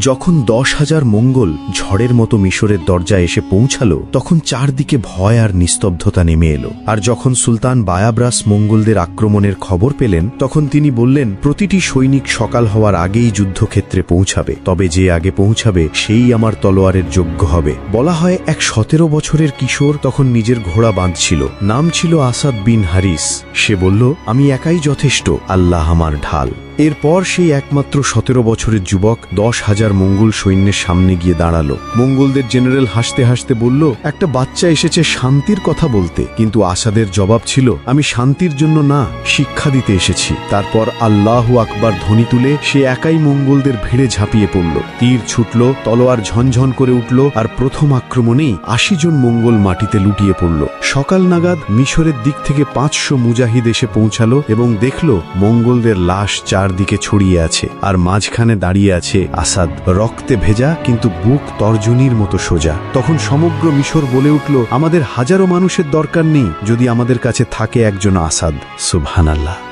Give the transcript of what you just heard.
যখন দশ হাজার মঙ্গল ঝড়ের মতো মিশরের দরজায় এসে পৌঁছালো, তখন চারদিকে ভয় আর নিস্তব্ধতা নেমে এলো। আর যখন সুলতান বায়াব্রাস মঙ্গলদের আক্রমণের খবর পেলেন, তখন তিনি বললেন, প্রতিটি সৈনিক সকাল হওয়ার আগেই যুদ্ধক্ষেত্রে পৌঁছাবে। তবে যে আগে পৌঁছাবে, সেই আমার তলোয়ারের যোগ্য হবে। বলা হয়, এক সতেরো বছরের কিশোর তখন নিজের ঘোড়া বাঁধছিল। নাম ছিল আসাদ বিন হারিস। সে বলল, আমি একাই যথেষ্ট, আল্লাহ আমার ঢাল। এরপর সেই একমাত্র সতেরো বছরের যুবক দশ হাজার মঙ্গল সৈন্যের সামনে গিয়ে দাঁড়াল। মঙ্গলদের জেনারেল হাসতে হাসতে বলল, একটা বাচ্চা এসেছে শান্তির কথা বলতে, কিন্তু আসাদের জবাব ছিল, আমি শান্তির জন্য না, শিক্ষা দিতে এসেছি। তারপর আল্লাহ আকবার ধ্বনি তুলে সে একাই মঙ্গলদের ভিড়ে ঝাঁপিয়ে পড়ল। তীর ছুটল, তলোয়ার ঝনঝন করে উঠল আর প্রথম আক্রমণেই আশি জন মঙ্গল মাটিতে লুটিয়ে পড়ল। সকাল নাগাদ মিশরের দিক থেকে পাঁচশো মুজাহিদ এসে পৌঁছালো এবং দেখল মঙ্গলদের লাশ চারদিকে ছড়িয়ে আছে আর মাঝখানে দাঁড়িয়ে আছে আসাদ। রক্তে ভেজা কিন্তু বুক তর্জনীর মতো সোজা। তখন সমগ্র মিশর বলে উঠল, আমাদের হাজারো মানুষের দরকার নেই যদি আমাদের কাছে থাকে একজন আসাদ। সুবহানাল্লাহ।